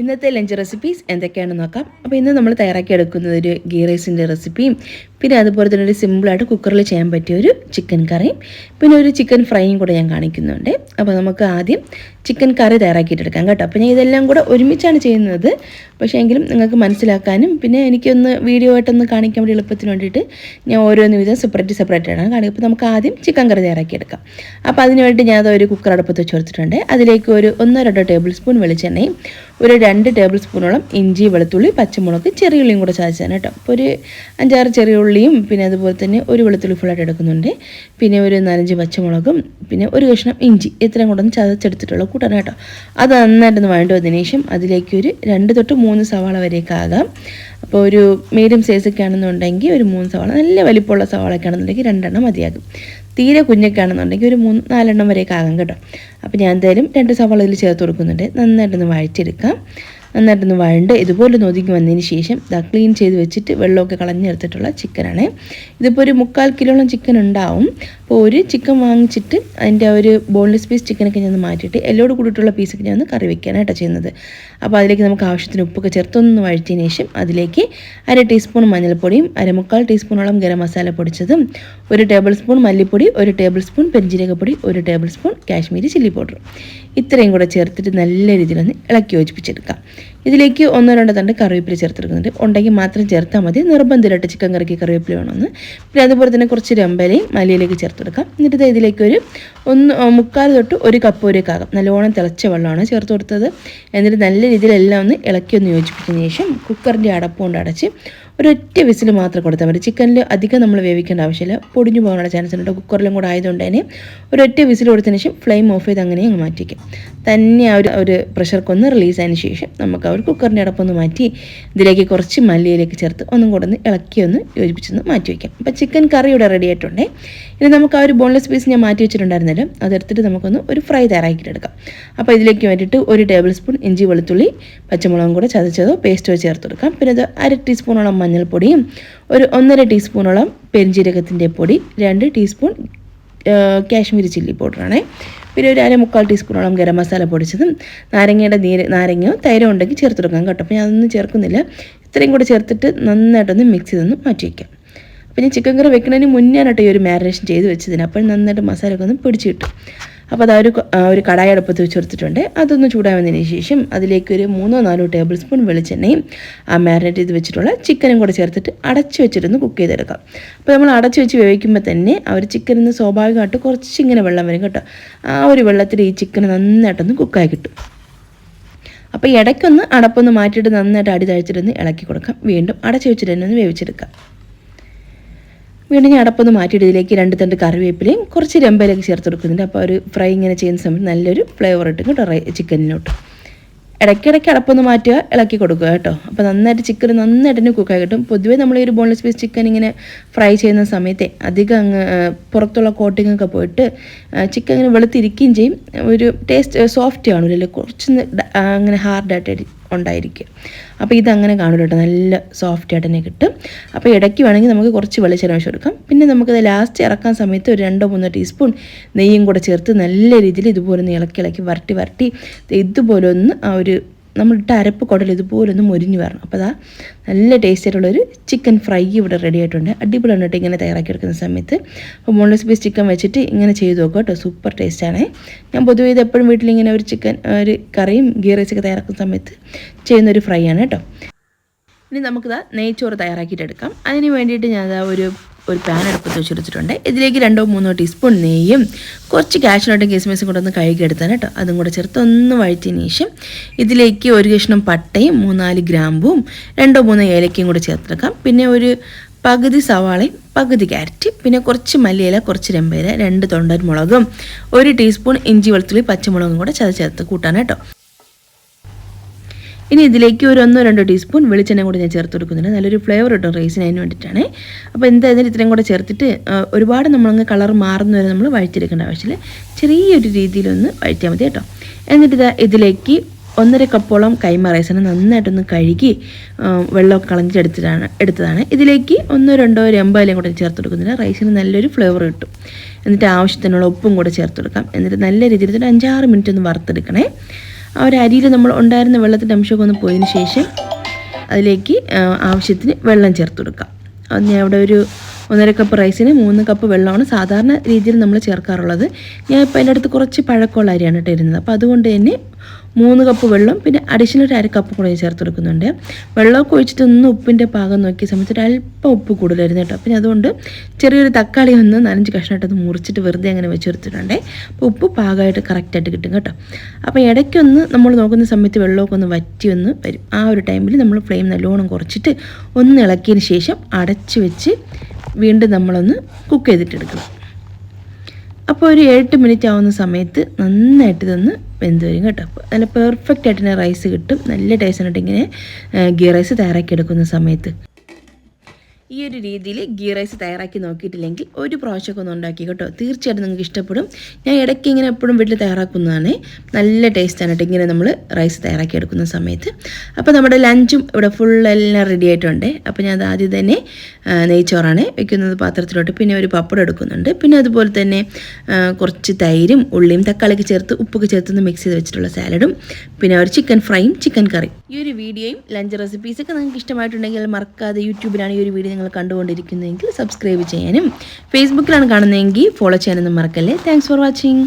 ഇന്നത്തെ lunch recipes എന്തൊക്കെയാണെന്ന് നോക്കാം. അപ്പോൾ ഇന്ന് നമ്മൾ തയ്യാറാക്കി എടുക്കുന്നത് ഒരു ഗീ റൈസിന്റെ റെസിപ്പിയും പിന്നെ അതുപോലെ തന്നെ ഒരു സിമ്പിളായിട്ട് കുക്കറിൽ ചെയ്യാൻ പറ്റിയ ഒരു ചിക്കൻ കറിയും പിന്നെ ഒരു ചിക്കൻ ഫ്രൈയും കൂടെ ഞാൻ കാണിക്കുന്നുണ്ട്. അപ്പോൾ നമുക്ക് ആദ്യം ചിക്കൻ കറി തയ്യാറാക്കിയിട്ടെടുക്കാം കേട്ടോ. അപ്പോൾ ഞാൻ ഇതെല്ലാം കൂടെ ഒരുമിച്ചാണ് ചെയ്യുന്നത്. പക്ഷേ എങ്കിലും നിങ്ങൾക്ക് മനസ്സിലാക്കാനും പിന്നെ എനിക്കൊന്ന് വീഡിയോ ആയിട്ടൊന്ന് കാണിക്കാൻ വേണ്ടി എളുപ്പത്തിന് വേണ്ടിയിട്ട് ഞാൻ ഓരോന്ന് വിധം സെപ്പറേറ്റ് സെപ്പറേറ്റ് ആണ് കാണിക്കുക അപ്പോൾ നമുക്ക് ആദ്യം ചിക്കൻ കറി തയ്യാറാക്കിയെടുക്കാം. അപ്പോൾ അതിനുവേണ്ടി ഞാൻ അത് ഒരു കുക്കർ അടുപ്പത്ത് വെച്ച് കൊടുത്തിട്ടുണ്ട്. അതിലേക്ക് ഒരു ഒന്നോ രണ്ടോ ടേബിൾ സ്പൂൺ വെളിച്ചെണ്ണയും ഒരു രണ്ട് ടേബിൾ സ്പൂണോളം ഇഞ്ചി വെളുത്തുള്ളി പച്ചമുളക് ചെറിയ ഉള്ളിയും കൂടെ ചതച്ചാണ് കേട്ടോ. അപ്പോൾ ഒരു അഞ്ചാറ് ചെറിയ ഉള്ളിയും പിന്നെ അതുപോലെ തന്നെ ഒരു വെളുത്തുള്ളി ഫുള്ളായിട്ട് എടുക്കുന്നുണ്ട്. പിന്നെ ഒരു നാലഞ്ച് പച്ചമുളകും പിന്നെ ഒരു കഷ്ണം ഇഞ്ചി ഇത്രയും കൂടെ ഒന്ന് ചതച്ചെടുത്തിട്ടുള്ള കൂട്ടാണ് കേട്ടോ. അത് നന്നായിട്ടൊന്ന് വഴണ്ട് വന്നതിന് ശേഷം അതിലേക്ക് ഒരു രണ്ട് തൊട്ട് മൂന്ന് സവാള വരെയൊക്കെ അപ്പോൾ ഒരു മീഡിയം സൈസൊക്കെ ആണെന്നുണ്ടെങ്കിൽ ഒരു മൂന്ന് സവാള നല്ല വലിപ്പമുള്ള സവാളയൊക്കെ ആണെന്നുണ്ടെങ്കിൽ രണ്ടെണ്ണം മതിയാകും. തീരെ കുഞ്ഞൊക്കെ ആണെന്നുണ്ടെങ്കിൽ ഒരു മൂന്ന് നാലെണ്ണം വരെയൊക്കെ ആകാം കേട്ടോ. അപ്പോൾ ഞാൻ എന്തായാലും രണ്ട് സവാള ഇതിൽ ചേർത്ത് കൊടുക്കുന്നുണ്ട്. നന്നായിട്ടൊന്ന് വഴച്ചെടുക്കാം നന്നായിട്ടൊന്ന് വഴണ്ട് ഇതുപോലെ ഒതുങ്ങി വന്നതിന് ശേഷം ഇതാ ക്ലീൻ ചെയ്ത് വെച്ചിട്ട് വെള്ളമൊക്കെ കളഞ്ഞെടുത്തിട്ടുള്ള ചിക്കനാണ് ഇതിപ്പോൾ ഒരു മുക്കാൽ കിലോളം ചിക്കൻ ഉണ്ടാവും. അപ്പോൾ ഒരു ചിക്കൻ വാങ്ങിച്ചിട്ട് അതിന്റെ ആ ഒരു ബോൺലെസ് പീസ് ചിക്കനൊക്കെ ഞാൻ മാറ്റിയിട്ട് എല്ലോട് കൂടിയിട്ടുള്ള പീസൊക്കെ ഞാൻ ഒന്ന് കറി വെക്കാനായിട്ടാണ് ചെയ്യുന്നത്. അപ്പോൾ അതിലേക്ക് നമുക്ക് ആവശ്യത്തിന് ഉപ്പൊക്കെ ചേർത്തൊന്ന് വഴറ്റിയതിന് ശേഷം അതിലേക്ക് അര ടീസ്പൂൺ മഞ്ഞൾപ്പൊടിയും അരമുക്കാൽ ടീസ്പൂണോളം ഗരം മസാല പൊടിച്ചതും ഒരു ടേബിൾ സ്പൂൺ മല്ലിപ്പൊടി ഒരു ടേബിൾ സ്പൂൺ പെരിഞ്ചീരകപ്പൊടി ഒരു table spoon Kashmiri chilli powder ഇത്രയും കൂടെ ചേർത്തിട്ട് നല്ല രീതിയിലൊന്ന് ഇളക്കി യോജിപ്പിച്ചെടുക്കാം. ഇതിലേക്ക് ഒന്നോ രണ്ടോ തണ്ട് കറിവേപ്പില ചേർത്തെടുക്കുന്നുണ്ട് ഉണ്ടെങ്കിൽ മാത്രം ചേർത്താൽ മതി. നിർബന്ധമായിട്ട് ചിക്കൻ കറിക്ക് കറിവേപ്പില വേണമെന്ന്. പിന്നെ അതുപോലെ തന്നെ കുറച്ച് രമ്പലയും മല്ലിയിലേക്ക് ചേർത്തെടുക്കാം. എന്നിട്ട് ഇത് ഇതിലേക്ക് ഒരു ഒന്ന് മുക്കാൽ തൊട്ട് ഒരു കപ്പ് ഒരു നല്ലോണം തിളച്ച വെള്ളമാണ് ചേർത്ത് കൊടുത്തത്. എന്നിട്ട് നല്ല രീതിയിലെല്ലാം ഒന്ന് ഇളക്കി ഒന്ന് യോജിപ്പിച്ചതിന് ശേഷം കുക്കറിന്റെ അടപ്പ് കൊണ്ട് അടച്ച് ഒരൊറ്റ വിസിൽ മാത്രം കൊടുത്താൽ മതി. ചിക്കനിൽ അധികം നമ്മൾ വേവിക്കേണ്ട ആവശ്യമില്ല. പൊടിഞ്ഞു പോകാനുള്ള ചാൻസ് ഉണ്ട്. കുക്കറിലും കൂടെ ആയതുകൊണ്ട് തന്നെ ഒരൊറ്റ വിസിൽ കൊടുത്തതിന് ശേഷം ഫ്ലെയിം ഓഫ് ചെയ്ത് അങ്ങനെ അങ്ങ് മാറ്റിക്കും തന്നെ ആ ഒരു ഒരു പ്രഷർക്കൊന്ന് റിലീസ് ആയതിനു ശേഷം നമുക്ക് ആ ഒരു കുക്കറിന്റെ അടപ്പൊന്ന് മാറ്റി ഇതിലേക്ക് കുറച്ച് മല്ലിയിലേക്ക് ചേർത്ത് ഒന്നും കൂടെ ഒന്ന് ഇളക്കി ഒന്ന് യോജിപ്പിച്ചൊന്ന് മാറ്റി വയ്ക്കാം അപ്പോൾ ചിക്കൻ കറി ഇവിടെ റെഡി ആയിട്ടുണ്ടേ. ഇനി നമുക്ക് ആ ഒരു ബോൺലെസ് പീസ് ഞാൻ മാറ്റി വെച്ചിട്ടുണ്ടായിരുന്നല്ലോ. അതെടുത്തിട്ട് നമുക്കൊന്ന് ഒരു ഫ്രൈ തയ്യാറാക്കിയിട്ടെടുക്കാം. അപ്പോൾ ഇതിലേക്ക് വേണ്ടിയിട്ട് ഒരു ടേബിൾ സ്പൂൺ ഇഞ്ചി വെളുത്തുള്ളി പച്ചമുളകും കൂടെ ചതച്ചതോ പേസ്റ്റോ ചേർത്ത് കൊടുക്കാം പിന്നെ അത് അര ടീസ്പൂണോളം മഞ്ഞൾപ്പൊടിയും ഒരു ഒന്നര ടീസ്പൂണോളം പെരിഞ്ജീരകത്തിന്റെ പൊടി രണ്ട് ടീസ്പൂൺ കാശ്മീരി ചില്ലി പൗഡറാണ്. പിന്നെ ഒരു അര മുക്കാൽ ടീസ്പൂണോളം ഗരം മസാല പൊടിച്ചതും നാരങ്ങയുടെ നീര് നാരങ്ങയോ തൈരോ ഉണ്ടെങ്കിൽ ചേർത്ത് കൊടുക്കാം കേട്ടോ അപ്പോൾ ഞാനൊന്നും ചേർക്കുന്നില്ല. ഇത്രയും കൂടെ ചേർത്തിട്ട് നന്നായിട്ടൊന്ന് മിക്സ് ചെയ്തൊന്ന് മാറ്റി വയ്ക്കാം ഞാൻ ചിക്കൻ കറി വെക്കുന്നതിന് മുന്നേ ഈ ഒരു മാരിനേഷൻ ചെയ്ത് വെച്ചതിന്. അപ്പോൾ നന്നായിട്ട് മസാലയൊക്കെ ഒന്ന് പിടിച്ച് കിട്ടും. അപ്പോൾ അത് ഒരു ഒരു കടായി അടുപ്പത്ത് വെച്ച് കൊടുത്തിട്ടുണ്ട്. അതൊന്ന് ചൂടാവുന്നതിന് ശേഷം അതിലേക്ക് ഒരു മൂന്നോ നാലോ ടേബിൾ സ്പൂൺ വെളിച്ചെണ്ണയും ആ മാരിനേറ്റ് ചെയ്ത് വെച്ചിട്ടുള്ള ചിക്കനും കൂടെ ചേർത്തിട്ട് അടച്ച് വെച്ചിട്ടൊന്ന് കുക്ക് ചെയ്തെടുക്കാം. അപ്പോൾ നമ്മൾ അടച്ച് വെച്ച് വേവിക്കുമ്പോൾ തന്നെ ആ ഒരു ചിക്കനിൽ നിന്ന് സ്വാഭാവികമായിട്ട് കുറച്ചിങ്ങനെ വെള്ളം വരും കേട്ടോ. ആ ഒരു വെള്ളത്തിൽ ഈ ചിക്കൻ നന്നായിട്ടൊന്ന് കുക്കായി കിട്ടും. അപ്പോൾ ഇടയ്ക്കൊന്ന് അടപ്പൊന്ന് മാറ്റിയിട്ട് നന്നായിട്ട് അടി തഴച്ചിട്ടൊന്ന് ഇളക്കി കൊടുക്കാം. വീണ്ടും അടച്ച് വെച്ചിട്ട് തന്നെ ഒന്ന് വേവിച്ചെടുക്കാം. വീണ്ടും ഞാൻ അടപ്പൊന്ന് മാറ്റിയിട്ട് ഇതിലേക്ക് രണ്ട് തണ്ട് കറിവേപ്പിലയും കുറച്ച് രമ്പയിലേക്ക് ചേർത്ത് കൊടുക്കുന്നുണ്ട് അപ്പോൾ ഒരു ഫ്രൈ ഇങ്ങനെ ചെയ്യുന്ന സമയത്ത് നല്ലൊരു ഫ്ലേവർ ഇട്ടും കേട്ടോ ചിക്കനിലോട്ട് ഇടയ്ക്കിടയ്ക്ക് അടപ്പൊന്ന് മാറ്റുക ഇളക്കി കൊടുക്കുക കേട്ടോ. അപ്പോൾ നന്നായിട്ട് ചിക്കൻ നന്നായിട്ട് തന്നെ കുക്കായി കിട്ടും. പൊതുവേ നമ്മൾ ഈ ഒരു ബോൺലെസ് പീസ് ചിക്കൻ ഇങ്ങനെ ഫ്രൈ ചെയ്യുന്ന സമയത്തെ അധികം അങ്ങ് പുറത്തുള്ള കോട്ടിങ്ങൊക്കെ പോയിട്ട് ചിക്കൻ ഇങ്ങനെ വെളുത്തിരിക്കുകയും ചെയ്യും. ഒരു ടേസ്റ്റ് സോഫ്റ്റ് കാണില്ല കുറച്ച് അങ്ങനെ ഹാർഡായിട്ട് ഉണ്ടായിരിക്കും. അപ്പോൾ ഇതങ്ങനെ കാണുമല്ലോ കേട്ടോ. നല്ല സോഫ്റ്റ് ആയിട്ട് തന്നെ കിട്ടും. അപ്പോൾ ഇടയ്ക്ക് വേണമെങ്കിൽ നമുക്ക് കുറച്ച് വെളിച്ചെണ്ണ ഒഴിച്ച് കൊടുക്കാം. പിന്നെ നമുക്കത് ലാസ്റ്റ് ഇറക്കാൻ സമയത്ത് ഒരു രണ്ടോ മൂന്നോ ടീസ്പൂൺ നെയ്യും കൂടെ ചേർത്ത് നല്ല രീതിയിൽ ഇതുപോലെ ഒന്ന് ഇളക്കി ഇളക്കി വരട്ടി വരട്ടി ഇതുപോലെ ഒന്ന് ആ ഒരു നമ്മളിട്ട് അരപ്പ് കുടൽ ഇതുപോലെ ഒന്ന് മൊരിഞ്ഞ് വരണം. അപ്പോൾ അതാ നല്ല ടേസ്റ്റ് ആയിട്ടുള്ളൊരു ചിക്കൻ ഫ്രൈ ഇവിടെ റെഡി ആയിട്ടുണ്ട്. അടിപൊളിയാണ് കേട്ടോ ഇങ്ങനെ തയ്യാറാക്കി എടുക്കുന്ന സമയത്ത്. അപ്പോൾ ബോൺലെസ് പീസ് ചിക്കൻ വെച്ചിട്ട് ഇങ്ങനെ ചെയ്ത് നോക്കുക കേട്ടോ. സൂപ്പർ ടേസ്റ്റാണ് ഞാൻ പൊതുവേ ഇത് എപ്പോഴും വീട്ടിലിങ്ങനെ ഒരു ചിക്കൻ ഒരു കറിയും ഗീ റൈസൊക്കെ തയ്യാറാക്കുന്ന സമയത്ത് ചെയ്യുന്നൊരു ഫ്രൈ ആണ് കേട്ടോ. ഇനി നമുക്കിതാ നെയ്ച്ചോറ് തയ്യാറാക്കിയിട്ടെടുക്കാം അതിന് വേണ്ടിയിട്ട് ഞാൻ ഒരു ഒരു പാൻ അടുപ്പത്ത് വെച്ചെടുത്തിട്ടുണ്ട് ഇതിലേക്ക് രണ്ടോ മൂന്നോ ടീസ്പൂൺ നെയ്യും കുറച്ച് കാഷ്നട്ടും കിസ്മിസും കൂടെ ഒന്ന് കഴുകിയെടുത്താണ് കേട്ടോ അതും കൂടെ ചേർത്ത് ഒന്ന് വഴറ്റിയതിന് ശേഷം ഇതിലേക്ക് ഒരു കഷ്ണം പട്ടയും മൂന്നാൽ ഗ്രാമ്പും രണ്ടോ മൂന്നോ ഏലക്കയും കൂടെ ചേർത്തെടുക്കാം പിന്നെ ഒരു പകുതി സവാളയും പകുതി ക്യാരറ്റ് പിന്നെ കുറച്ച് മല്ലിയില കുറച്ച് രമ്പയില രണ്ട് തൊണ്ടൻ മുളകും ഒരു ടീസ്പൂൺ ഇഞ്ചി വെളുത്തുള്ളി പച്ചമുളകും കൂടെ ചതച്ചേർത്ത് കൂട്ടാൻ കേട്ടോ ഇനി ഇതിലേക്ക് ഒരു ഒന്നോ രണ്ടോ ടീസ്പൂൺ വെളിച്ചെണ്ണ കൂടി ഞാൻ ചേർത്ത് കൊടുക്കുന്നുണ്ട്. നല്ലൊരു ഫ്ലേവർ കിട്ടും റൈസിന് അതിന് വേണ്ടിയിട്ടാണ്. അപ്പോൾ എന്തായാലും ഇത്രയും കൂടെ ചേർത്തിട്ട് ഒരുപാട് നമ്മളങ്ങ് കളർ മാറുന്ന വരെ നമ്മൾ വഴറ്റിയെടുക്കേണ്ട ആവശ്യമില്ല. ചെറിയൊരു രീതിയിലൊന്ന് വഴറ്റിയാൽ മതി കേട്ടോ. എന്നിട്ട് ഇതാ ഇതിലേക്ക് ഒന്നര കപ്പോളം കൈമ റൈസിനെ നന്നായിട്ടൊന്ന് കഴുകി വെള്ളമൊക്കെ കളഞ്ഞിട്ടെടുത്തിട്ടാണ് എടുത്തതാണ്. ഇതിലേക്ക് ഒന്നോ രണ്ടോ രമ്പയിലും കൂടെ ചേർത്ത് കൊടുക്കുന്നില്ല റൈസിന് നല്ലൊരു ഫ്ലേവർ കിട്ടും. എന്നിട്ട് ആവശ്യത്തിനുള്ള ഉപ്പും കൂടെ ചേർത്ത് കൊടുക്കാം. എന്നിട്ട് നല്ല രീതിയിൽ ഒരു അഞ്ചാറ് മിനിറ്റ് ഒന്ന് വറുത്തെടുക്കണേ. ആ ഒരു അരിയിൽ നമ്മൾ ഉണ്ടായിരുന്ന വെള്ളത്തിന്റെ അംശമൊക്കെ ഒന്ന് പോയതിന് ശേഷം അതിലേക്ക് ആവശ്യത്തിന് വെള്ളം ചേർത്ത് കൊടുക്കാം അത് ഞാൻ ഇവിടെ ഒരു ഒന്നര കപ്പ് റൈസിന് മൂന്ന് കപ്പ് വെള്ളമാണ് സാധാരണ രീതിയിൽ നമ്മൾ ചേർക്കാറുള്ളത്. ഞാൻ ഇപ്പോൾ അതിന്റെ അടുത്ത് കുറച്ച് പഴക്കമുള്ള അരിയാണ് കേട്ടോ ഇരുന്നത് അപ്പോൾ അതുകൊണ്ട് തന്നെ മൂന്ന് കപ്പ് വെള്ളം പിന്നെ അഡീഷണൽ ഒരു അര കപ്പ് കൂടെ ചേർത്ത് കൊടുക്കുന്നുണ്ട്. വെള്ളമൊക്കെ ഒഴിച്ചിട്ട് ഒന്ന് ഉപ്പിന്റെ പാകം നോക്കിയ സമയത്ത് ഒരു അല്പം ഉപ്പ് കൂടുതലായിരുന്നു കേട്ടോ. പിന്നെ അതുകൊണ്ട് ചെറിയൊരു തക്കാളി ഒന്ന് നാലഞ്ച് കഷ്ണമായിട്ട് അത് മുറിച്ചിട്ട് വെറുതെ അങ്ങനെ വെച്ചെടുത്തിട്ടുണ്ടേ അപ്പോൾ ഉപ്പ് പാകമായിട്ട് കറക്റ്റായിട്ട് കിട്ടും കേട്ടോ. അപ്പോൾ ഇടയ്ക്കൊന്ന് നമ്മൾ നോക്കുന്ന സമയത്ത് വെള്ളമൊക്കെ ഒന്ന് വറ്റി ഒന്ന് വരും. ആ ഒരു ടൈമിൽ നമ്മൾ ഫ്ലെയിം നല്ലോണം കുറച്ചിട്ട് ഒന്ന് ഇളക്കിയതിന് ശേഷം അടച്ച് വെച്ച് വീണ്ടും നമ്മളൊന്ന് കുക്ക് ചെയ്തിട്ടെടുക്കണം അപ്പോൾ ഒരു എട്ട് മിനിറ്റ് ആവുന്ന സമയത്ത് നന്നായിട്ട് ഇതൊന്ന് വെന്ത് വരും കേട്ടോ. അപ്പോൾ നല്ല പെർഫെക്റ്റ് ആയിട്ട് റൈസ് കിട്ടും. നല്ല ടേസ്റ്റ് ആയിട്ട് ഇങ്ങനെ ഗീ റൈസ് തയ്യാറാക്കി എടുക്കുന്ന സമയത്ത്. ഈ ഒരു രീതിയിൽ ഗീ റൈസ് തയ്യാറാക്കി നോക്കിയിട്ടില്ലെങ്കിൽ ഒരു പ്രാവശ്യമൊക്കെ ഒന്ന് ഉണ്ടാക്കി കേട്ടോ. തീർച്ചയായിട്ടും നിങ്ങൾക്ക് ഇഷ്ടപ്പെടും. ഞാൻ ഇടയ്ക്ക് ഇങ്ങനെ എപ്പോഴും വീട്ടിൽ തയ്യാറാക്കുന്നതാണ് നല്ല ടേസ്റ്റാണ് കേട്ടോ ഇങ്ങനെ നമ്മൾ റൈസ് തയ്യാറാക്കി എടുക്കുന്ന സമയത്ത്. അപ്പോൾ നമ്മുടെ ലഞ്ചും ഇവിടെ ഫുൾ എല്ലാം റെഡി ആയിട്ടുണ്ട്. അപ്പോൾ ഞാൻ അത് ആദ്യം തന്നെ നെയ്ച്ചോറാണ് വെക്കുന്നത് പാത്രത്തിലോട്ട്. പിന്നെ ഒരു പപ്പടം എടുക്കുന്നുണ്ട്. പിന്നെ അതുപോലെ തന്നെ കുറച്ച് തൈരും ഉള്ളിയും തക്കാളിക്ക് ചേർത്ത് ഉപ്പൊക്കെ ചേർത്ത് മിക്സ് ചെയ്ത് വെച്ചിട്ടുള്ള സാലഡും പിന്നെ ഒരു ചിക്കൻ ഫ്രൈയും ചിക്കൻ കറി ഈ ഒരു വീഡിയോയും ലഞ്ച് റെസിപ്പീസൊക്കെ നിങ്ങൾക്ക് ഇഷ്ടമായിട്ടുണ്ടെങ്കിൽ മറക്കാതെ യൂട്യൂബിലാണ് ഈ ഒരു വീഡിയോ നിങ്ങൾ കണ്ടുകൊണ്ടിരിക്കുന്നതെങ്കിൽ സബ്സ്ക്രൈബ് ചെയ്യാനും ഫേസ്ബുക്കിലാണ് കാണുന്നതെങ്കിൽ ഫോളോ ചെയ്യാനൊന്നും മറക്കല്ലേ. Thanks for watching